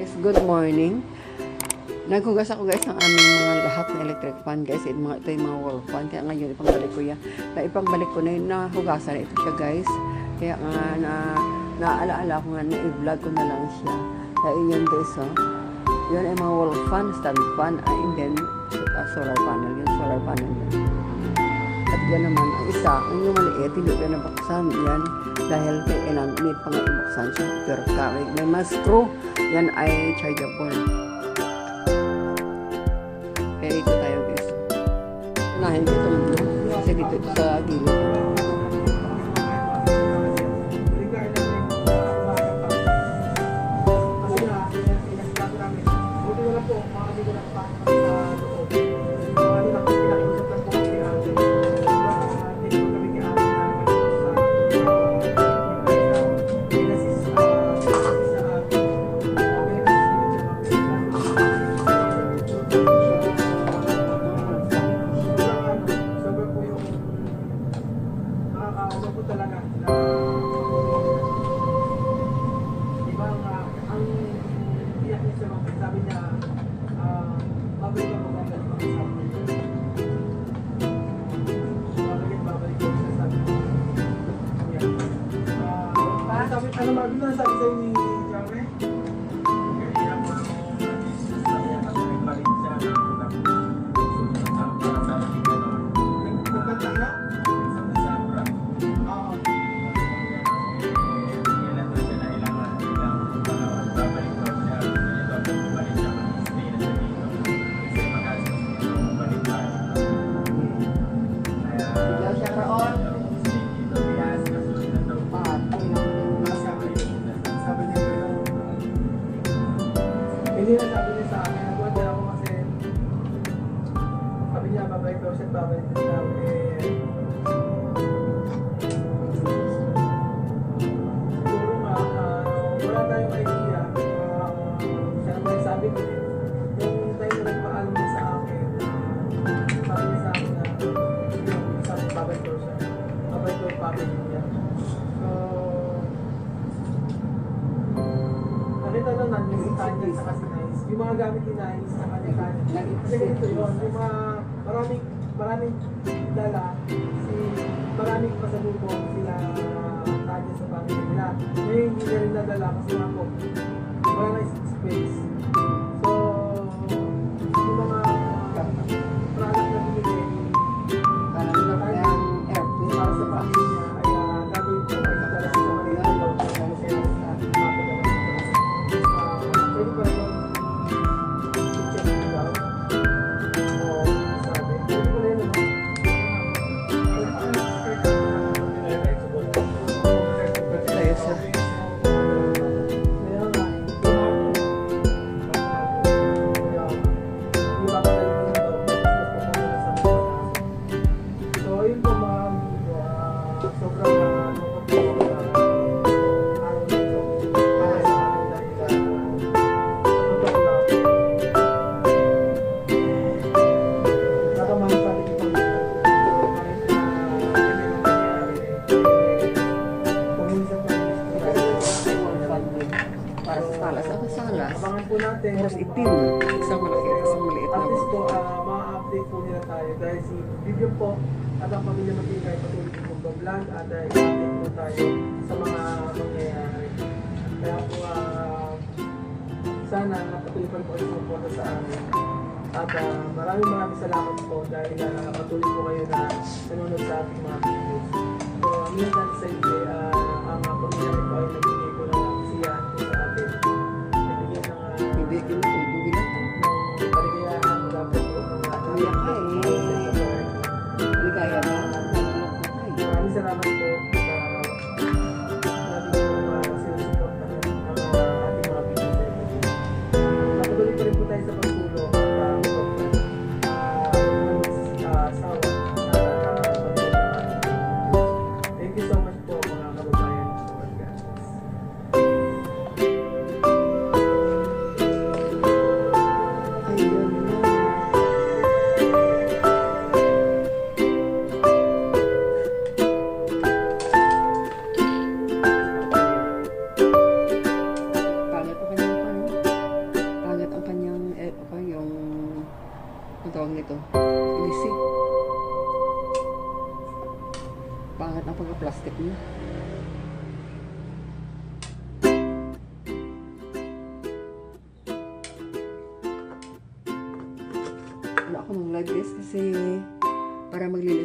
Guys, good morning. Naghugas ako guys ng aming mga lahat na electric fan guys. Ito, mga, ito yung mga wall fan. Kaya ngayon ipangbalik ko yan. Na ipangbalik ko na yun, nahugasan na ito siya guys. Kaya nga na naalaala ko nga na i-vlog ko na lang siya. Kaya yun guys oh. Yun ay mga wall fan, stand fan, ah, and then uh, solar panel. Yun, solar panel yun. Yan naman, ang isa, ang yung maliit, hindi ko nabuksan. Yan, dahil kailangan, need pa nga ibuksan siya. Pero kawig, may mas screw. Yan ay chargeable. Sabi niya, ah, babalik ako, sa babalik ako sa sabi. Ah, ano ano sabi sabi niya, babalik daw siya, babalik daw siya. Siguro nga, ah, wala tayong idea. Ah, siya naman sabi yung na nagpaalam niya sa akin, sabi niya na, sabi, babalik daw siya. Babalik daw yung family niya. So, Nakita lang natin yung sa kasi Nice. Yung mga gamit ni Nice sa kanya Tanya. Kasi ganito yun, yung mga maraming maraming dala, si maraming pasalubong sila Tanya sa family nila. Ngayon hindi rin nadala kasi nga po, wala na space. Para sa salas. Ako salas. Abangan po natin. Tapos itim. Isang malaki, isang maliit At na least po, ah, ma-update po nila tayo dahil si Video po at ang pamilya Matigay patuloy po mag-vlog at uh, i-update po tayo sa mga mangyayari. Kaya po, ah, sana napatuloy po kayo sumuporta sa amin. At ah, maraming maraming salamat po dahil uh, patuloy po kayo na nanonood sa ating mga videos. So, minsan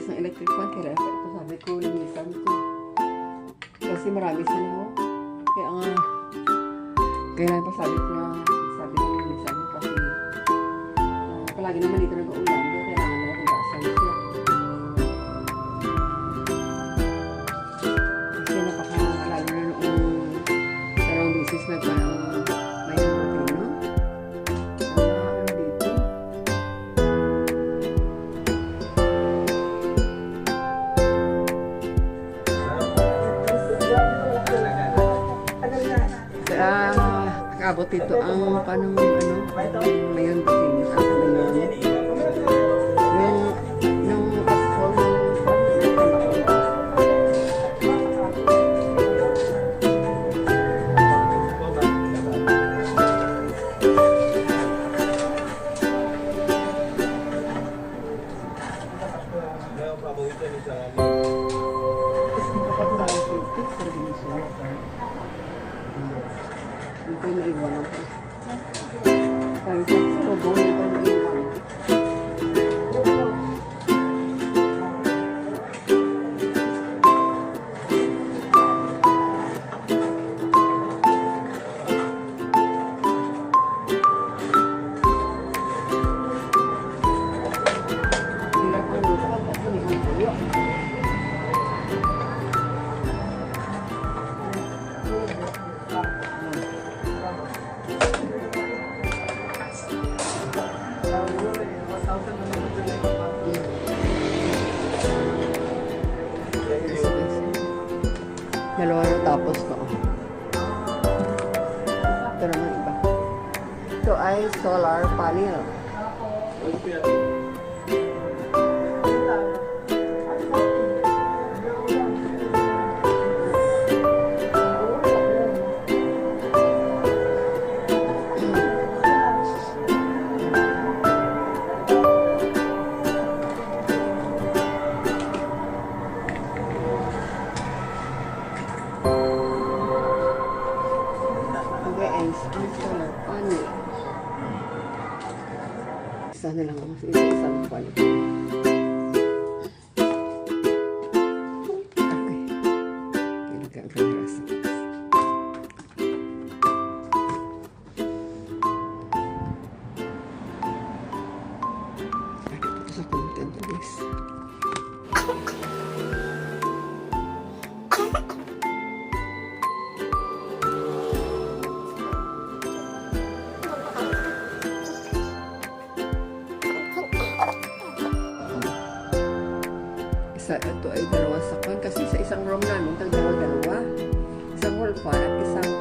maglinis ng electric fan kaya ako sabi ko linisan ko. Kasi marami sila oh. Kaya nga kaya pa sabi ko na sabi ko linisan ko kasi ah, palagi naman dito nag-uulan kaya kailangan na hugasan siya. Kasi napakalalo na noong dalawang beses na nakabot dito ang panong ano, mayon Dalawa na tapos ko. Ito naman iba. Ito ay solar panel. Guys, Isa, ito ay dalawa sa kwan. Kasi sa isang room namin, tag dalawa-dalawa. Isang wall fan at isang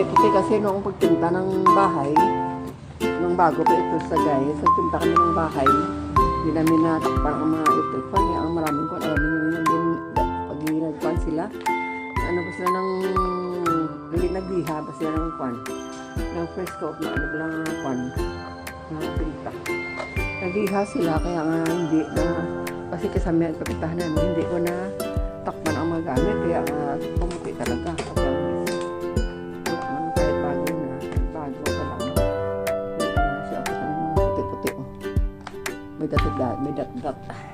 puti-puti kasi noong pagtinta ng bahay, nung bago pa ito sa guys, nagtinta kami ng bahay, hindi namin natakpan ang mga fan, kaya ang maraming kwan, alam niyo yun, din, pag nagkwan sila, ano ba sila ng, hindi nagliha ba sila ng kwan, ng first coat na ano ba lang kwan, na tinta. Nagliha sila, kaya nga hindi na, kasi kasama ang kapitahan namin, hindi ko na takpan ang mga gamit, kaya nga pumuti talaga. May datat may dat-dat. Ito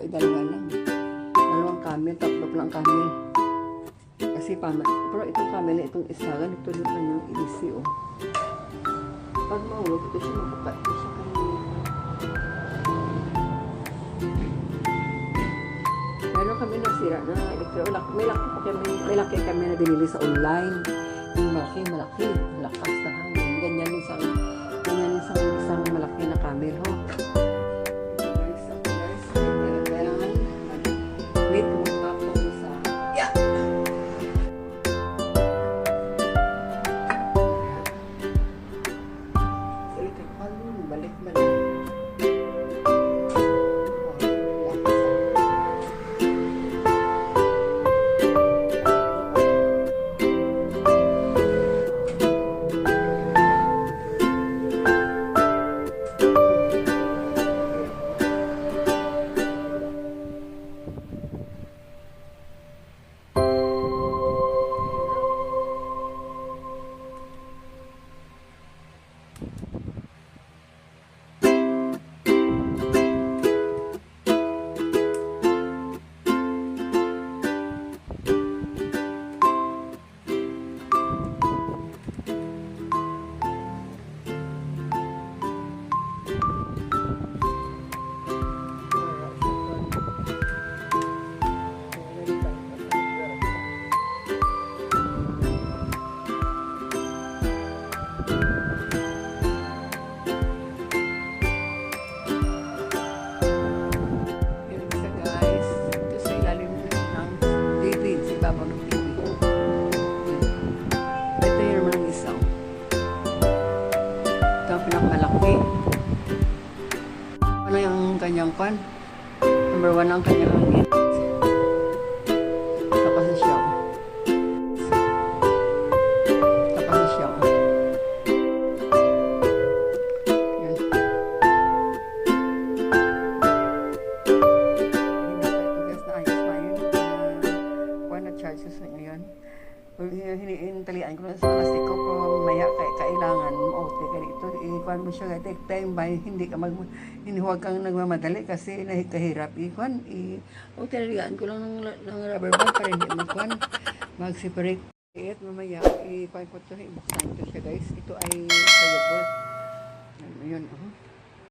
ay dalawa lang. Dalawang camel, tatlo lang camel. Kasi pama, pero itong camel na itong isa, ganito rin lang yung easy, oh. Pag mahulog, ito siya mabuka. Ito siya kanina. Meron kami nasira na electro. Lak- May laki kami, may laki kami na binili sa online. Yung malaki, malaki. Lakas na hangin. Ganyan isang, ganyan isang, isang malaki na camel, ho. Pinakamalaki. Ano yung kanyang kwan? Number one ang kanyang hangin. Ito kasi siya. oh. Ito kasi siya. oh. Yan. Hindi pa ito guys na ayos pa yun. Kuha na charges na ngayon. Hinintalian ko sa plastic ko ko maya kay kailangan okay ganito. Ikuan mo siya take time by hindi ka mag hindi huwag kang nagmamadali kasi nahikahirap ikuan i o tinalian ko lang ng, ng rubber band para hindi magkuan mag separate it mamaya ikuan ko to. Ibuksan ko siya guys. Ito ay sayobor